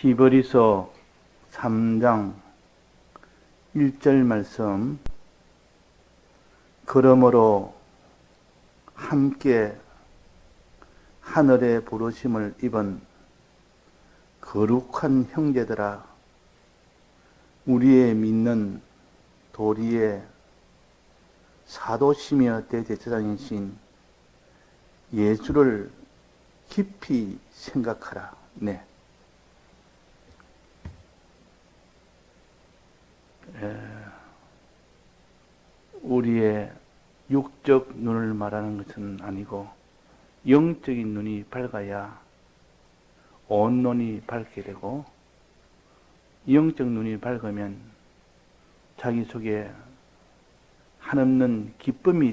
히브리서 3장 1절 말씀 그러므로 함께 하늘의 부르심을 입은 거룩한 형제들아 우리의 믿는 도리의 사도시며 대제사장이신 예수를 깊이 생각하라. 네. 우리의 육적 눈을 말하는 것은 아니고 영적인 눈이 밝아야 온 눈이 밝게 되고 영적 눈이 밝으면 자기 속에 한없는 기쁨이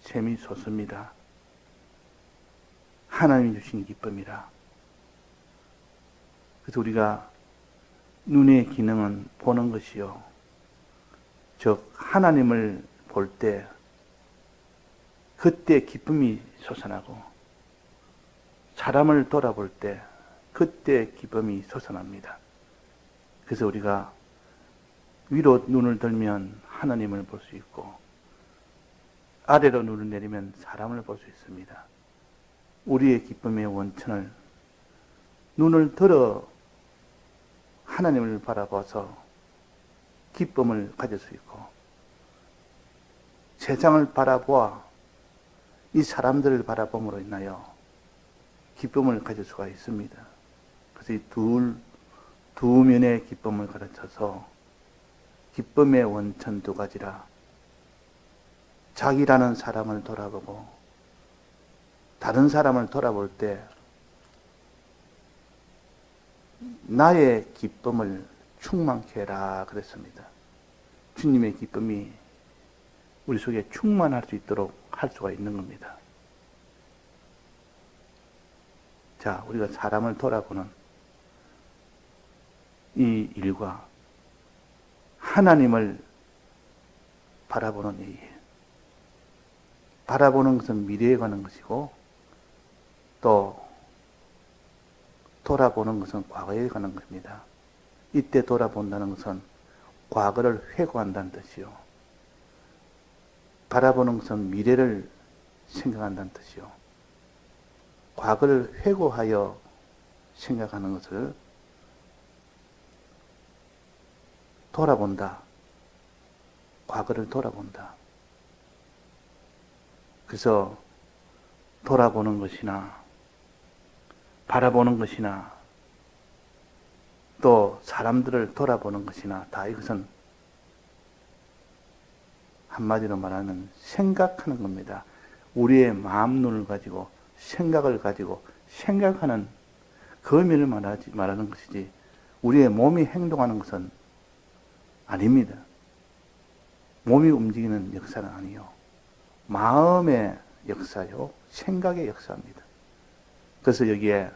샘이 솟습니다. 하나님이 주신 기쁨이라. 그래서 우리가 눈의 기능은 보는 것이요. 즉, 하나님을 볼 때, 그때 기쁨이 솟아나고, 사람을 돌아볼 때, 그때 기쁨이 솟아납니다. 그래서 우리가 위로 눈을 들면 하나님을 볼 수 있고, 아래로 눈을 내리면 사람을 볼 수 있습니다. 우리의 기쁨의 원천을 눈을 들어 하나님을 바라봐서 기쁨을 가질 수 있고 세상을 바라보아 이 사람들을 바라봄으로 인하여 기쁨을 가질 수가 있습니다. 그래서 이 둘, 두 면의 기쁨을 가르쳐서 기쁨의 원천 두 가지라 자기라는 사람을 돌아보고 다른 사람을 돌아볼 때 나의 기쁨을 충만케 해라 그랬습니다. 주님의 기쁨이 우리 속에 충만할 수 있도록 할 수가 있는 겁니다. 자, 우리가 사람을 돌아보는 이 일과 하나님을 바라보는 이 일. 바라보는 것은 미래에 가는 것이고 또 돌아보는 것은 과거에 가는 것입니다. 이때 돌아본다는 것은 과거를 회고한다는 뜻이요. 바라보는 것은 미래를 생각한다는 뜻이요. 과거를 회고하여 생각하는 것을 돌아본다. 과거를 돌아본다. 그래서 돌아보는 것이나 바라보는 것이나 또 사람들을 돌아보는 것이나 다 이것은 한마디로 말하면 생각하는 겁니다. 우리의 마음 눈을 가지고 생각을 가지고 생각하는 그 의미를 말하지, 말하는 것이지 우리의 몸이 행동하는 것은 아닙니다. 몸이 움직이는 역사는 아니요. 마음의 역사요. 생각의 역사입니다. 그래서 여기에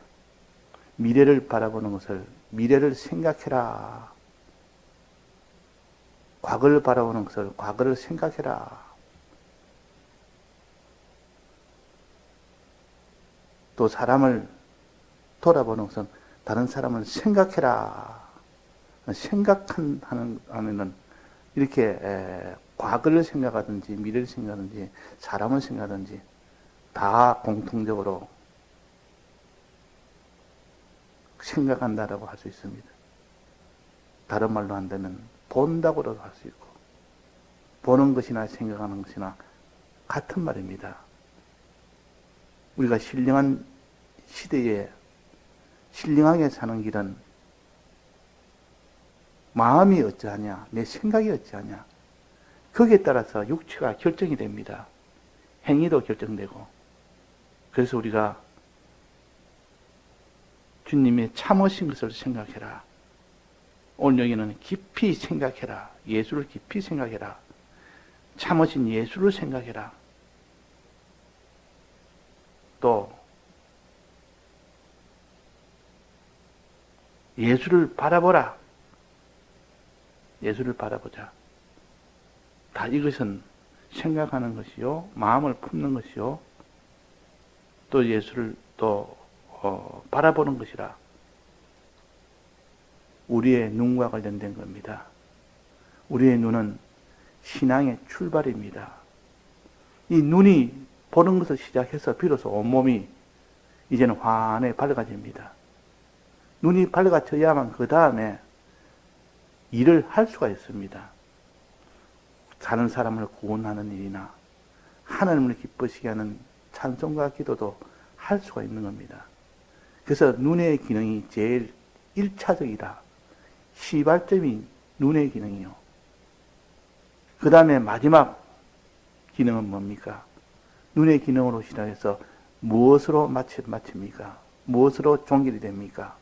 미래를 바라보는 것을 미래를 생각해라. 과거를 바라보는 것을 과거를 생각해라. 또 사람을 돌아보는 것은 다른 사람을 생각해라. 생각하는 하면은 이렇게 과거를 생각하든지 미래를 생각하든지 사람을 생각하든지 다 공통적으로 생각한다라고 할 수 있습니다. 다른 말로 한다면 본다고도 할 수 있고 보는 것이나 생각하는 것이나 같은 말입니다. 우리가 신령한 시대에 신령하게 사는 길은 마음이 어찌하냐, 내 생각이 어찌하냐, 거기에 따라서 육체가 결정이 됩니다. 행위도 결정되고. 그래서 우리가 주님의 참으신 것을 생각해라. 오늘 여기는 깊이 생각해라. 예수를 깊이 생각해라. 참으신 예수를 생각해라. 또 예수를 바라보라. 예수를 바라보자. 다 이것은 생각하는 것이요, 마음을 품는 것이요, 또 예수를 또 어, 바라보는 것이라. 우리의 눈과 관련된 겁니다. 우리의 눈은 신앙의 출발입니다. 이 눈이 보는 것을 시작해서 비로소 온몸이 이제는 환히 밝아집니다. 눈이 밝아져야만 그 다음에 일을 할 수가 있습니다. 사는 사람을 구원하는 일이나 하나님을 기쁘시게 하는 찬송과 기도도 할 수가 있는 겁니다. 그래서 눈의 기능이 제일 1차적이다. 시발점이 눈의 기능이요. 그 다음에 마지막 기능은 뭡니까? 눈의 기능으로 시작해서 무엇으로 마칩니까? 무엇으로 종결이 됩니까?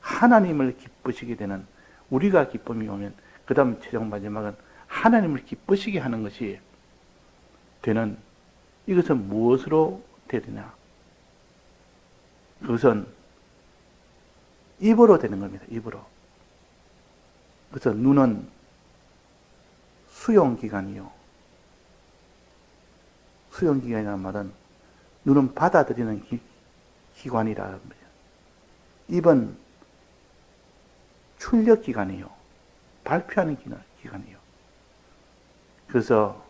하나님을 기쁘시게 되는 우리가 기쁨이 오면 그 다음 최종 마지막은 하나님을 기쁘시게 하는 것이 되는 이것은 무엇으로 되느냐? 그것은 입으로 되는 겁니다. 입으로. 그래서 눈은 수용기관이요. 수용기관이라는 말은 눈은 받아들이는 기, 기관이라는 거예요. 입은 출력기관이요. 발표하는 기관이요. 그래서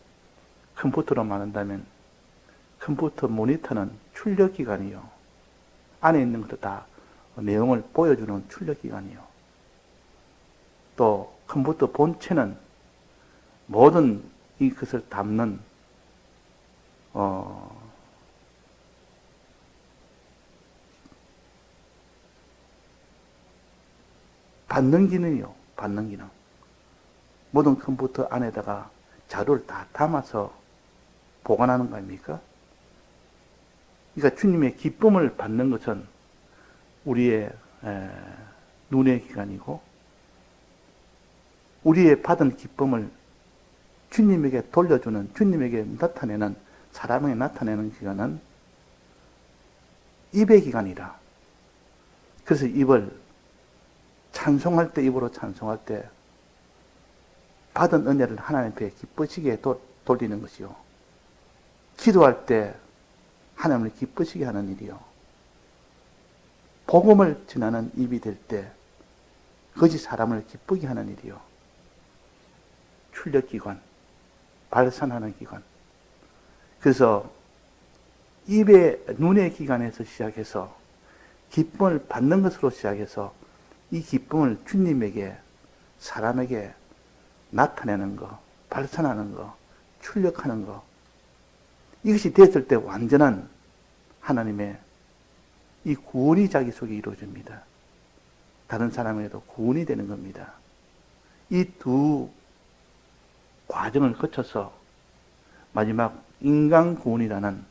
컴퓨터로 말한다면 컴퓨터 모니터는 출력기관이요. 안에 있는 것도 다 내용을 보여주는 출력기관이요. 또 컴퓨터 본체는 모든 이것을 담는 어, 받는 기능이요. 받는 기능. 모든 컴퓨터 안에다가 자료를 다 담아서 보관하는 거 아닙니까? 그러니까 주님의 기쁨을 받는 것은 우리의 에, 눈의 기관이고 우리의 받은 기쁨을 주님에게 돌려주는 주님에게 나타내는 사람에게 나타내는 기관은 입의 기관이라. 그래서 입을 찬송할 때 입으로 찬송할 때 받은 은혜를 하나님 앞에 기쁘시게 도, 돌리는 것이요. 기도할 때 하나님을 기쁘시게 하는 일이요. 복음을 전하는 입이 될 때 거짓 사람을 기쁘게 하는 일이요. 출력기관, 발산하는 기관. 그래서 입의, 눈의 기관에서 시작해서 기쁨을 받는 것으로 시작해서 이 기쁨을 주님에게, 사람에게 나타내는 거, 발산하는 거, 출력하는 거. 이것이 됐을 때 완전한 하나님의 이 구원이 자기 속에 이루어집니다. 다른 사람에게도 구원이 되는 겁니다. 이 두 과정을 거쳐서 마지막 인간 구원이라는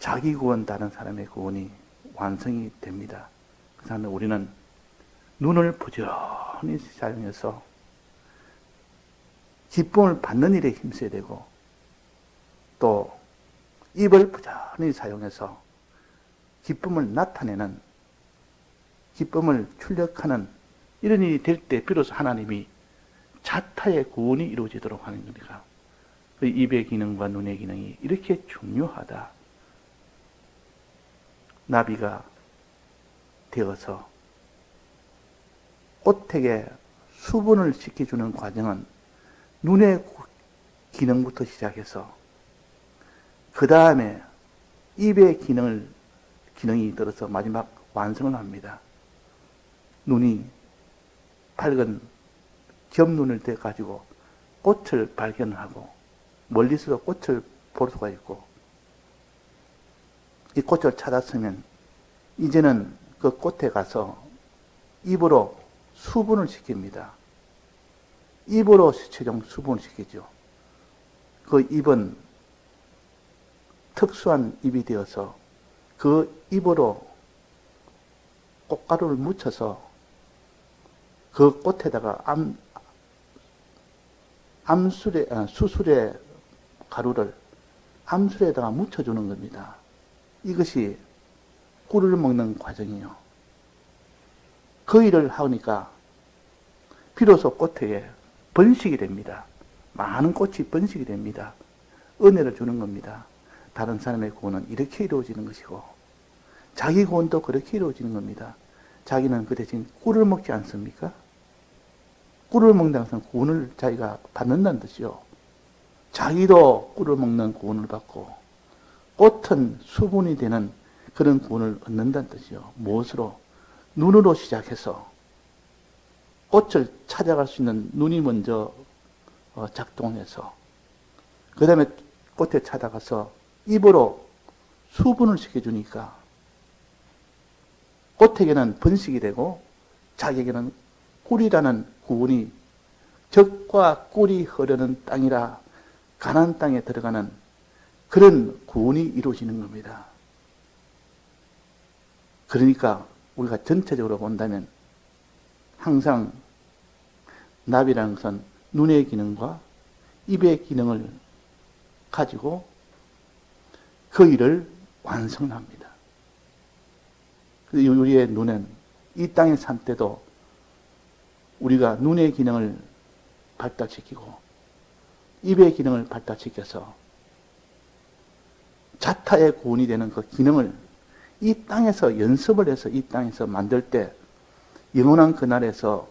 자기 구원, 다른 사람의 구원이 완성이 됩니다. 그래서 우리는 눈을 부지런히 사용해서 기쁨을 받는 일에 힘써야 되고 또 입을 부지런히 사용해서 기쁨을 나타내는 기쁨을 출력하는 이런 일이 될 때 비로소 하나님이 자타의 구원이 이루어지도록 하는 겁니다. 그 입의 기능과 눈의 기능이 이렇게 중요하다. 나비가 되어서 꽃에게 수분을 시켜주는 과정은 눈의 기능부터 시작해서 그 다음에 입의 기능을 기능이 들어서 마지막 완성을 합니다. 눈이 밝은 겹눈을 대 가지고 꽃을 발견하고 멀리서도 꽃을 볼 수가 있고 이 꽃을 찾았으면 이제는 그 꽃에 가서 입으로 수분을 시킵니다. 입으로 최종 수분을 시키죠. 그 입은 특수한 입이 되어서 그 입으로 꽃가루를 묻혀서 그 꽃에다가 암, 암술에, 아, 수술의 가루를 암술에다가 묻혀주는 겁니다. 이것이 꿀을 먹는 과정이요. 그 일을 하니까 비로소 꽃에 번식이 됩니다. 많은 꽃이 번식이 됩니다. 은혜를 주는 겁니다. 다른 사람의 구원은 이렇게 이루어지는 것이고, 자기 구원도 그렇게 이루어지는 겁니다. 자기는 그 대신 꿀을 먹지 않습니까? 꿀을 먹는다는 것은 구원을 자기가 받는다는 뜻이요. 자기도 꿀을 먹는 구원을 받고 꽃은 수분이 되는 그런 구원을 얻는다는 뜻이요. 무엇으로? 눈으로 시작해서 꽃을 찾아갈 수 있는 눈이 먼저 어, 작동해서 그 다음에 꽃에 찾아가서 입으로 수분을 시켜주니까 꽃에게는 번식이 되고 자기에게는 꿀이라는 구원이 적과 꿀이 흐르는 땅이라 가난 땅에 들어가는 그런 구원이 이루어지는 겁니다. 그러니까 우리가 전체적으로 본다면 항상 나비라는 것은 눈의 기능과 입의 기능을 가지고 그 일을 완성합니다. 우리의 눈은 이 땅에 산 때도 우리가 눈의 기능을 발달시키고 입의 기능을 발달시켜서 자타의 구원이 되는 그 기능을 이 땅에서 연습을 해서 이 땅에서 만들 때 영원한 그날에서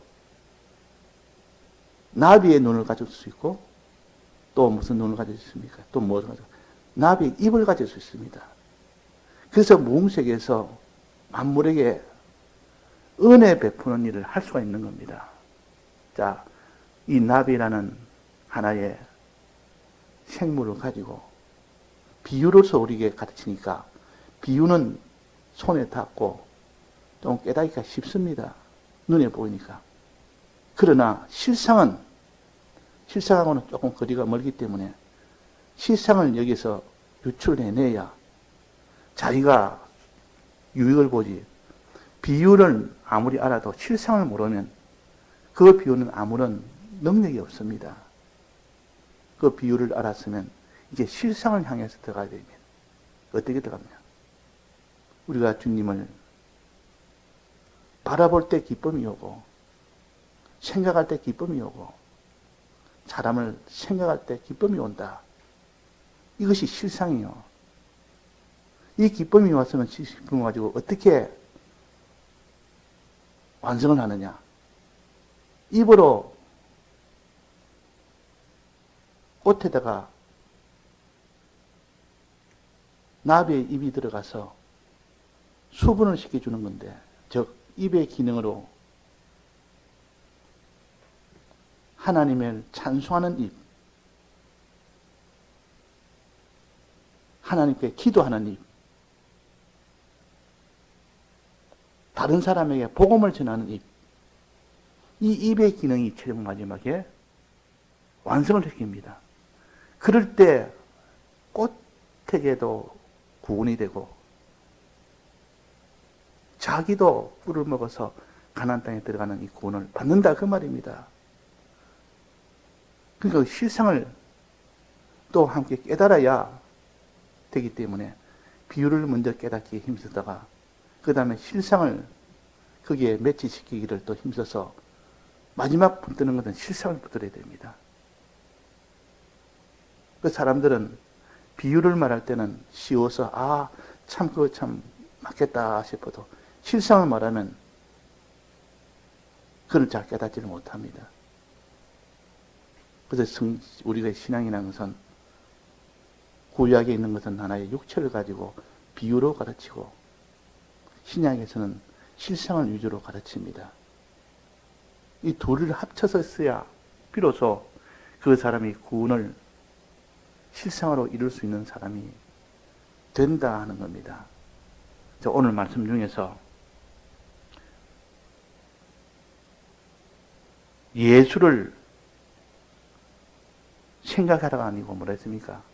나비의 눈을 가질 수 있고 또 무슨 눈을 가질 수 있습니까? 또 무엇을 가질 나비의 입을 가질 수 있습니다. 그래서 무음색에서 만물에게 은혜 베푸는 일을 할 수가 있는 겁니다. 자, 이 나비라는 하나의 생물을 가지고 비유로서 우리에게 가르치니까 비유는 손에 닿고 좀 깨닫기가 쉽습니다. 눈에 보이니까. 그러나 실상은 실상하고는 조금 거리가 멀기 때문에 실상을 여기서 유출해내야 자기가 유익을 보지 비유를 아무리 알아도 실상을 모르면 그 비유는 아무런 능력이 없습니다. 그 비유를 알았으면 이제 실상을 향해서 들어가야 되면 어떻게 들어가냐? 우리가 주님을 바라볼 때 기쁨이 오고 생각할 때 기쁨이 오고 사람을 생각할 때 기쁨이 온다. 이것이 실상이요. 이 기쁨이 왔으면 기쁨 가지고 어떻게 완성을 하느냐? 입으로 꽃에다가 나비의 입이 들어가서 수분을 시켜주는 건데, 즉, 입의 기능으로 하나님을 찬송하는 입, 하나님께 기도하는 입, 다른 사람에게 복음을 전하는 입, 이 입의 기능이 최종 마지막에 완성을 시킵니다. 그럴 때 꽃에게도 구원이 되고 자기도 꿀을 먹어서 가난 땅에 들어가는 이 구원을 받는다 그 말입니다. 그러니까 실상을 또 함께 깨달아야 되기 때문에 비유를 먼저 깨닫기 힘쓰다가 그 다음에 실상을 거기에 매치시키기를 또 힘써서 마지막 붙드는 것은 실상을 붙들어야 됩니다. 그 사람들은 비유를 말할 때는 쉬워서 아, 참 그거 참 맞겠다 싶어도 실상을 말하면 그걸 잘 깨닫지를 못합니다. 그래서 성, 우리가 신앙이라는 것은 구약에 있는 것은 하나의 육체를 가지고 비유로 가르치고 신약에서는 실상을 위주로 가르칩니다. 이 둘을 합쳐서 써야 비로소 그 사람이 구원을 실상으로 이룰 수 있는 사람이 된다 하는 겁니다. 오늘 말씀 중에서 예수를 생각하라가 아니고 뭐라 했습니까?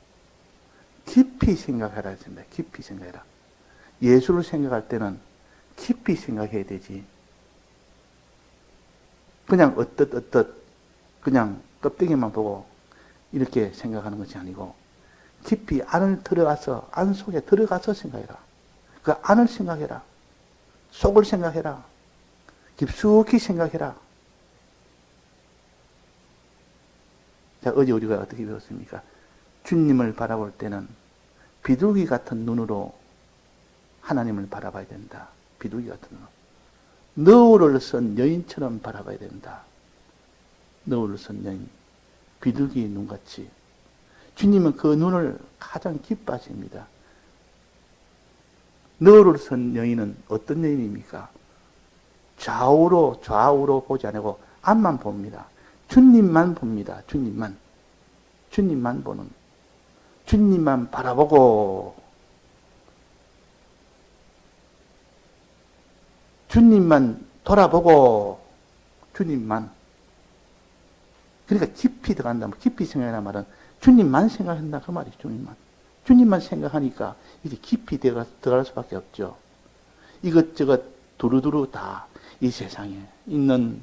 깊이 생각하라 했습니다. 깊이 생각해라. 예수를 생각할 때는 깊이 생각해야 되지. 그냥 어떻 어떻 그냥 껍데기만 보고 이렇게 생각하는 것이 아니고 깊이 안을 들어가서 안 속에 들어가서 생각해라. 그 안을 생각해라. 속을 생각해라. 깊숙이 생각해라. 자, 어제 우리가 어떻게 배웠습니까? 주님을 바라볼 때는 비둘기 같은 눈으로 하나님을 바라봐야 된다. 비둘기 같은 눈. 너울을 쓴 여인처럼 바라봐야 된다. 너울을 쓴 여인. 비둘기 눈같이. 주님은 그 눈을 가장 기뻐하십니다. 너울을 쓴 여인은 어떤 여인입니까? 좌우로 좌우로 보지 않고 앞만 봅니다. 주님만 봅니다. 주님만. 주님만 보는. 주님만 바라보고 주님만 돌아보고 주님만. 그러니까 깊이 들어간다 깊이 생각하는 말은 주님만 생각한다 그 말이죠 주님만. 주님만 생각하니까 이게 깊이 들어갈 수밖에 없죠. 이것저것 두루두루 다 이 세상에 있는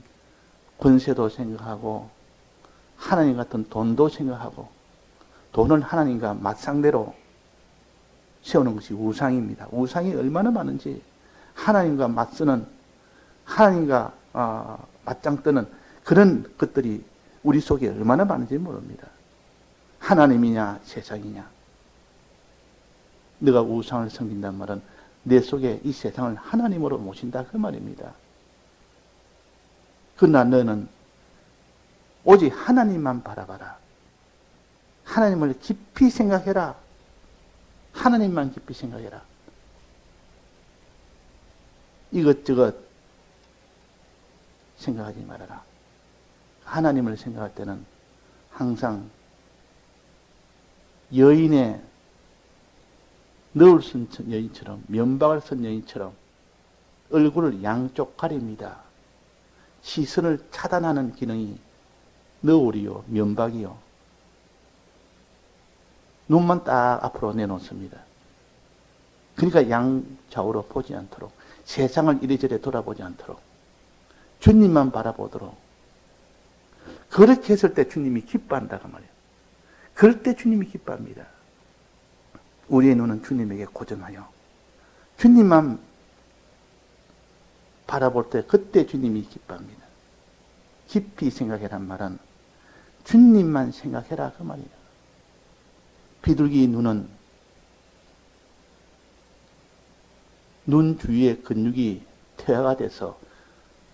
권세도 생각하고 하나님 같은 돈도 생각하고 돈을 하나님과 맞상대로 세우는 것이 우상입니다. 우상이 얼마나 많은지 하나님과 맞서는 하나님과 어, 맞짱 뜨는 그런 것들이 우리 속에 얼마나 많은지 모릅니다. 하나님이냐 세상이냐. 내가 우상을 섬긴단 말은 내 속에 이 세상을 하나님으로 모신다 그 말입니다. 그러나 너는 오직 하나님만 바라봐라. 하나님을 깊이 생각해라. 하나님만 깊이 생각해라. 이것저것 생각하지 말아라. 하나님을 생각할 때는 항상 여인의 너울 쓴 여인처럼 면박을 쓴 여인처럼 얼굴을 양쪽 가립니다. 시선을 차단하는 기능이 너울이요, 면박이요. 눈만 딱 앞으로 내놓습니다. 그러니까 양좌우로 보지 않도록 세상을 이리저리 돌아보지 않도록 주님만 바라보도록 그렇게 했을 때 주님이 기뻐한다고 말이에요. 그럴 때 주님이 기뻐합니다. 우리의 눈은 주님에게 고정하여 주님만 바라볼 때 그때 주님이 기뻐합니다. 깊이 생각해란 말은 주님만 생각해라 그 말이에요. 비둘기 눈은 눈 주위의 근육이 퇴화가 돼서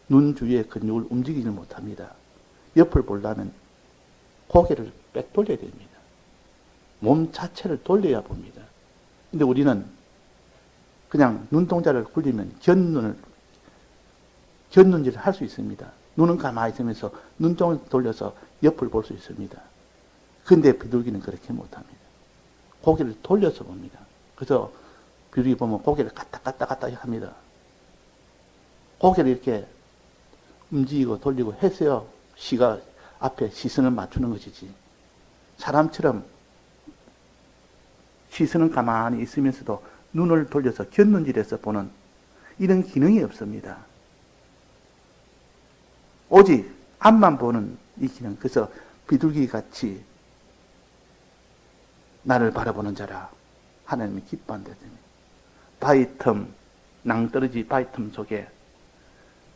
눈 주위의 근육을 움직이지 못합니다. 옆을 보려면 고개를 빽 돌려야 됩니다. 몸 자체를 돌려야 봅니다. 근데 우리는 그냥 눈동자를 굴리면 견눈을 견눈질을 할 수 있습니다. 눈은 가만히 있으면서 눈동을 돌려서 옆을 볼 수 있습니다. 근데 비둘기는 그렇게 못합니다. 고개를 돌려서 봅니다. 그래서 비둘기 보면 고개를 갔다 갔다 갔다 합니다. 고개를 이렇게 움직이고 돌리고 해서요. 시가 앞에 시선을 맞추는 것이지. 사람처럼 시선은 가만히 있으면서도 눈을 돌려서 곁눈질해서 보는 이런 기능이 없습니다. 오직 앞만 보는 이 기능. 그래서 비둘기 같이 나를 바라보는 자라 하나님이 기뻐한다. 바위 틈, 낭떠러지 바위 틈 속에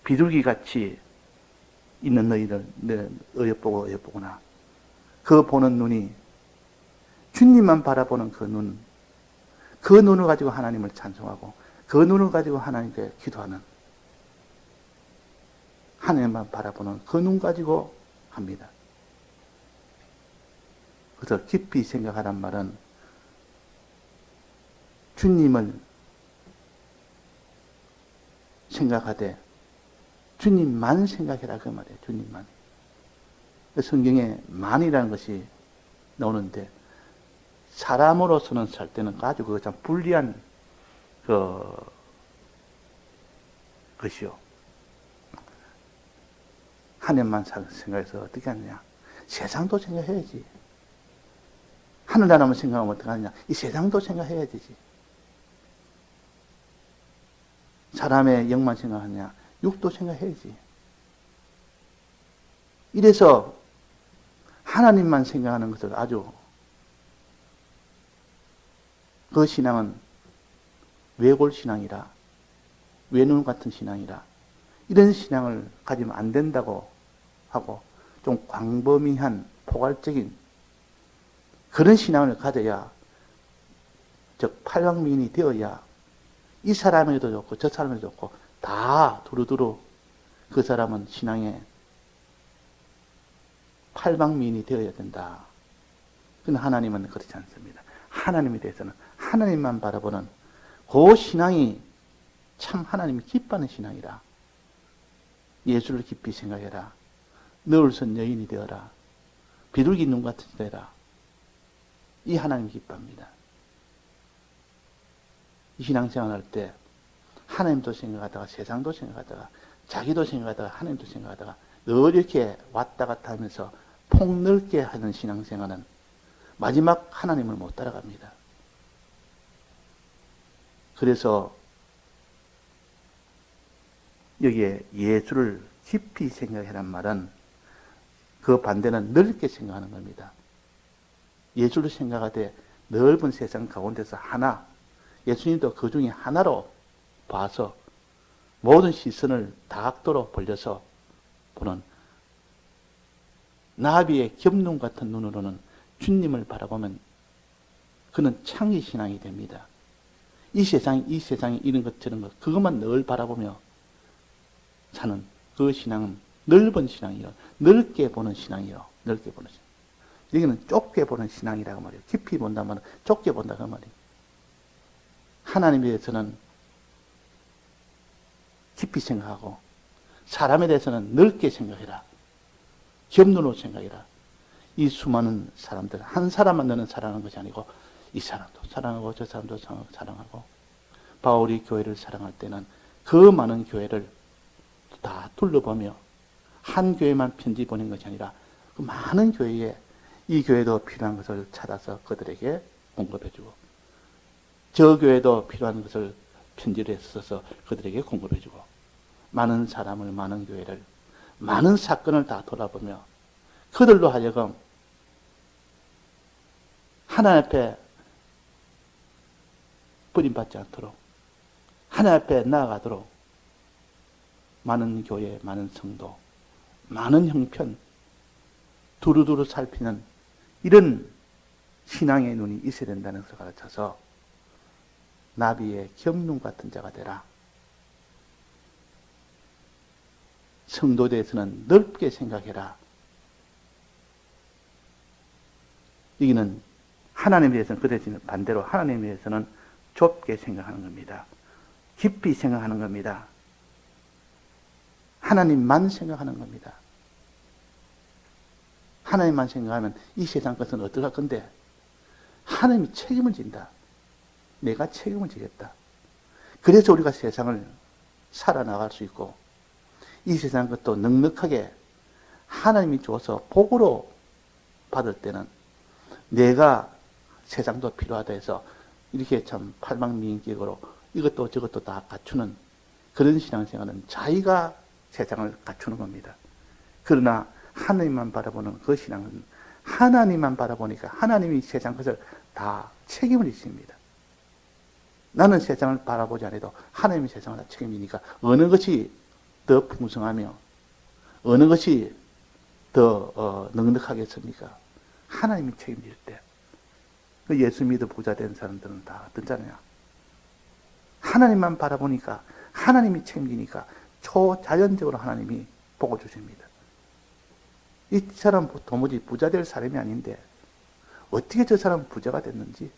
비둘기 같이 있는 너희를 내 어여보고 어여보구나. 그 보는 눈이 주님만 바라보는 그 눈, 그 눈을 가지고 하나님을 찬송하고 그 눈을 가지고 하나님께 기도하는 하나님만 바라보는 그 눈 가지고 합니다. 그래서 깊이 생각하란 말은 주님을 생각하되 주님만 생각해라 그 말이에요. 주님만. 성경에 만이라는 것이 나오는데 사람으로서는 살 때는 아주 그참 불리한 그 것이요. 하나님만 생각해서 어떻게 하느냐. 세상도 생각해야지. 하늘나라만 생각하면 어떻게 하느냐. 이 세상도 생각해야 되지. 사람의 영만 생각하느냐. 육도 생각해야지. 이래서 하나님만 생각하는 것을 아주 그 신앙은 외골 신앙이라 외눈 같은 신앙이라 이런 신앙을 가지면 안 된다고 하고 좀 광범위한 포괄적인 그런 신앙을 가져야 즉 팔방민이 되어야 이 사람에도 좋고 저 사람에도 좋고 다 두루두루 그 사람은 신앙의 팔방미인이 되어야 된다. 근데 하나님은 그렇지 않습니다. 하나님에 대해서는 하나님만 바라보는 그 신앙이 참 하나님이 기뻐하는 신앙이라. 예수를 깊이 생각해라. 너울선 여인이 되어라. 비둘기 눈 같은 되라. 이 하나님 기뻐합니다. 이 신앙생활 할때 하나님도 생각하다가 세상도 생각하다가 자기도 생각하다가 하나님도 생각하다가 늘 이렇게 왔다 갔다 하면서 폭넓게 하는 신앙생활은 마지막 하나님을 못 따라갑니다. 그래서 여기에 예수를 깊이 생각해란 말은 그 반대는 넓게 생각하는 겁니다. 예수를 생각하되 넓은 세상 가운데서 하나, 예수님도 그 중에 하나로 봐서 모든 시선을 다각도로 벌려서 보는 나비의 겹눈 같은 눈으로는 주님을 바라보면 그는 창의 신앙이 됩니다. 이 세상이 이 세상이 이런 것 저런 것 그것만 늘 바라보며 사는 그 신앙은 넓은 신앙이요. 넓게 보는 신앙이요. 넓게 보는 신앙. 여기는 좁게 보는 신앙이라고 말이에요. 깊이 말은 좁게 본다 그 말이에요. 하나님에 대해서는 깊이 생각하고 사람에 대해서는 넓게 생각해라. 겹눈으로 생각해라. 이 수많은 사람들 한 사람만 너는 사랑하는 것이 아니고 이 사람도 사랑하고 저 사람도 사랑하고 바울이 교회를 사랑할 때는 그 많은 교회를 다 둘러보며 한 교회만 편지 보낸 것이 아니라 그 많은 교회에 이 교회도 필요한 것을 찾아서 그들에게 공급해주고 저 교회도 필요한 것을 편지를 써서 그들에게 공급해주고 많은 사람을 많은 교회를 많은 사건을 다 돌아보며 그들로 하여금 하나님 앞에 버림받지 않도록 하나님 앞에 나아가도록 많은 교회, 많은 성도, 많은 형편, 두루두루 살피는 이런 신앙의 눈이 있어야 된다는 것을 가르쳐서 나비의 겹눈 같은 자가 되라. 성도에 대해서는 넓게 생각해라. 여기는 하나님에 대해서는 그 대신 반대로 하나님에 대해서는 좁게 생각하는 겁니다. 깊이 생각하는 겁니다. 하나님만 생각하는 겁니다. 하나님만 생각하면 이 세상 것은 어떡할 건데 하나님이 책임을 진다. 내가 책임을 지겠다. 그래서 우리가 세상을 살아나갈 수 있고 이 세상 것도 넉넉하게 하나님이 줘서 복으로 받을 때는 내가 세상도 필요하다 해서 이렇게 참 팔방미인격으로 이것도 저것도 다 갖추는 그런 신앙생활은 자기가 세상을 갖추는 겁니다. 그러나 하나님만 바라보는 그 신앙은 하나님만 바라보니까 하나님이 세상 것을 다 책임을 지십니다. 나는 세상을 바라보지 않아도 하나님이 세상을 다 책임지니까 어느 것이 더 풍성하며 어느 것이 더 어, 넉넉하겠습니까? 하나님이 책임질 때. 그 예수 믿어 부자 된 사람들은 다 어떻잖아요. 하나님만 바라보니까 하나님이 책임지니까 초자연적으로 하나님이 복을 주십니다. 이 사람 도무지 부자 될 사람이 아닌데 어떻게 저 사람 부자가 됐는지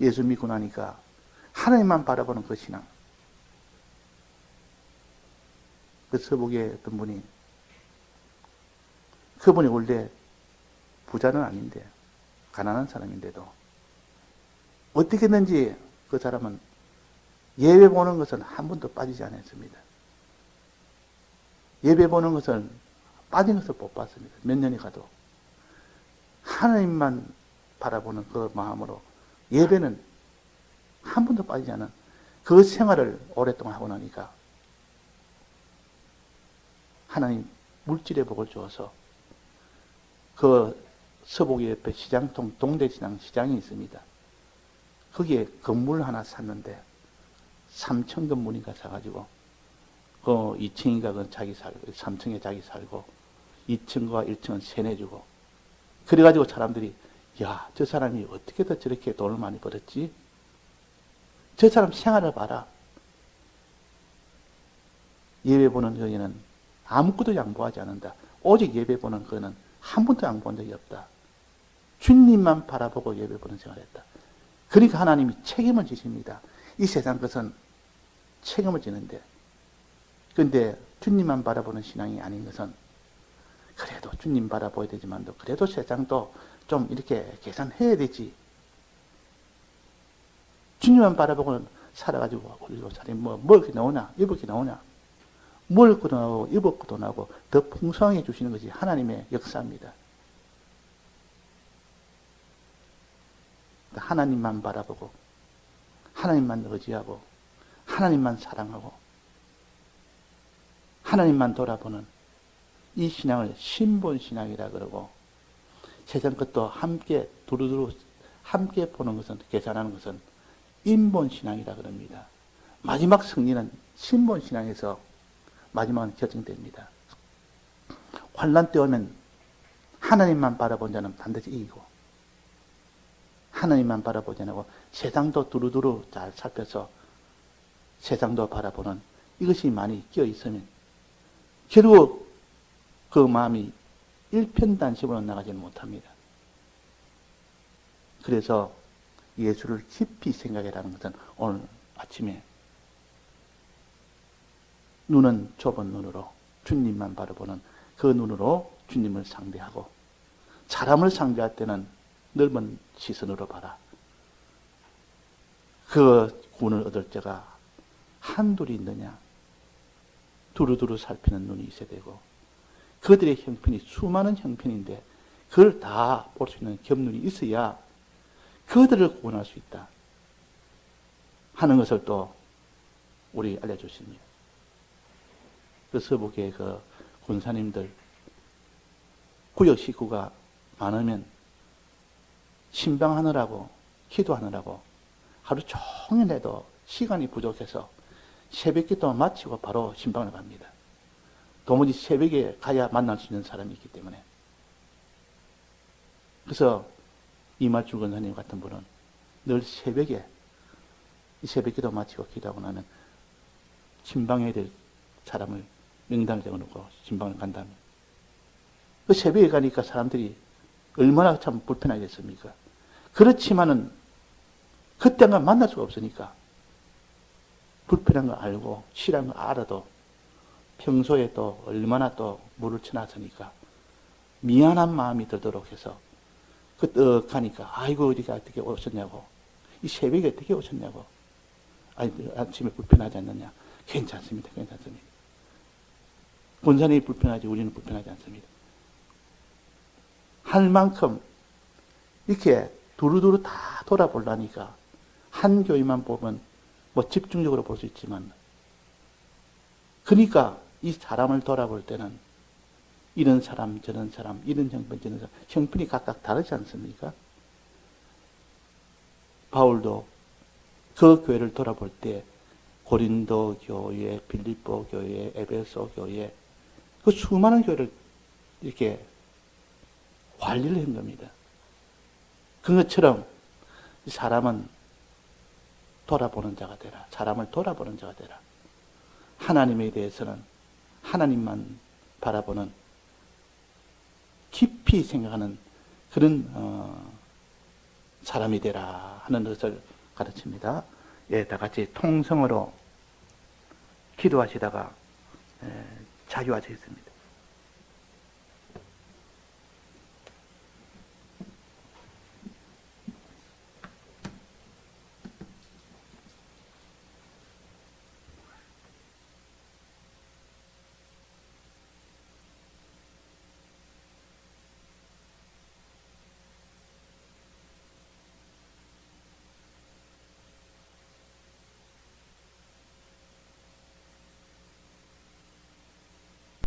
예수 믿고 나니까 하나님만 바라보는 그 신앙. 그 서북의 어떤 분이 그분이 원래 부자는 아닌데 가난한 사람인데도 어떻게 했는지 그 사람은 예배 보는 것은 한 번도 빠지지 않았습니다. 예배 보는 것은 빠진 것을 못 봤습니다. 몇 년이 가도. 하나님만 바라보는 그 마음으로 예배는 한 번도 빠지지 않은 그 생활을 오랫동안 하고 나니까 하나님 물질의 복을 주어서 그 서복이 옆에 시장통 동대시장 시장이 있습니다. 거기에 건물 하나 샀는데 3천 건물인가 사가지고 그 2층인가 그 자기 살고 3층에 자기 살고 2층과 1층은 세내주고 그래가지고 사람들이 야 저 사람이 어떻게 더 저렇게 돈을 많이 벌었지? 저 사람 생활을 봐라. 예배 보는 교회는 아무것도 양보하지 않는다. 오직 예배 보는 그는 한 번도 양보한 적이 없다. 주님만 바라보고 예배 보는 생활을 했다. 그러니까 하나님이 책임을 지십니다. 이 세상 것은 책임을 지는데, 근데 주님만 바라보는 신앙이 아닌 것은 그래도 주님 바라보야 되지만도 그래도 세상도 좀 이렇게 계산해야 되지. 주님만 바라보고는 살아가지고 우리로 살이 뭐게 나오냐, 게 나오냐. 먹을 것도 나오고 입을 것도 나오고 더 풍성하게 주시는 것이 하나님의 역사입니다. 그러니까 하나님만 바라보고 하나님만 의지하고 하나님만 사랑하고 하나님만 돌아보는 이 신앙을 신본 신앙이라 그러고 세상 것도 함께 두루두루 함께 보는 것은 계산하는 것은 인본 신앙이라 그럽니다. 마지막 승리는 신본 신앙에서 마지막은 결정됩니다. 환란 때 오면 하나님만 바라본 자는 반드시 이기고 하나님만 바라보지 않고 세상도 두루두루 잘 살펴서 세상도 바라보는 이것이 많이 끼어 있으면 결국 그 마음이 일편단심으로 나가지는 못합니다. 그래서 예수를 깊이 생각해라는 것은 오늘 아침에 눈은 좁은 눈으로 주님만 바라보는 그 눈으로 주님을 상대하고 사람을 상대할 때는 넓은 시선으로 봐라. 그 구원을 얻을 자가 한둘이 있느냐? 두루두루 살피는 눈이 있어야 되고 그들의 형편이 수많은 형편인데 그걸 다 볼 수 있는 겸눈이 있어야 그들을 구원할 수 있다. 하는 것을 또 우리 알려주십니다. 그 서북의 그 군사님들 구역 식구가 많으면 신방하느라고 기도하느라고 하루 종일 해도 시간이 부족해서 새벽 기 도 마치고 바로 신방을 갑니다. 도무지 새벽에 가야 만날 수 있는 사람이 있기 때문에. 그래서 이말주 권사님 같은 분은 늘 새벽에 이 새벽 기도 마치고 기도하고 나면 신방해야 될 사람을 명단을 적어놓고 신방을 간다면 그 새벽에 가니까 사람들이 얼마나 참 불편하겠습니까? 그렇지만은 그때가 만날 수가 없으니까 불편한 거 알고 싫어하는 거 알아도 평소에 또 얼마나 또 물을 쳐놨으니까 미안한 마음이 들도록 해서 그 떡하니까 아이고 어디가 어떻게 오셨냐고. 이 새벽에 어떻게 오셨냐고. 아니 아침에 불편하지 않느냐. 괜찮습니다 괜찮습니다. 본사님이 불편하지 우리는 불편하지 않습니다. 할 만큼 이렇게 두루두루 다 돌아보려니까 한 교회만 보면 뭐 집중적으로 볼 수 있지만 그러니까 이 사람을 돌아볼 때는 이런 사람 저런 사람 이런 형편 저런 사람 형편이 각각 다르지 않습니까? 바울도 그 교회를 돌아볼 때 고린도 교회, 빌립보 교회, 에베소 교회 그 수많은 교회를 이렇게 관리를 한 겁니다. 그것처럼 사람은 돌아보는 자가 되라. 사람을 돌아보는 자가 되라. 하나님에 대해서는 하나님만 바라보는 깊이 생각하는 그런 어, 사람이 되라 하는 것을 가르칩니다. 예, 다 같이 통성으로 기도하시다가 예, 자유하시겠습니다.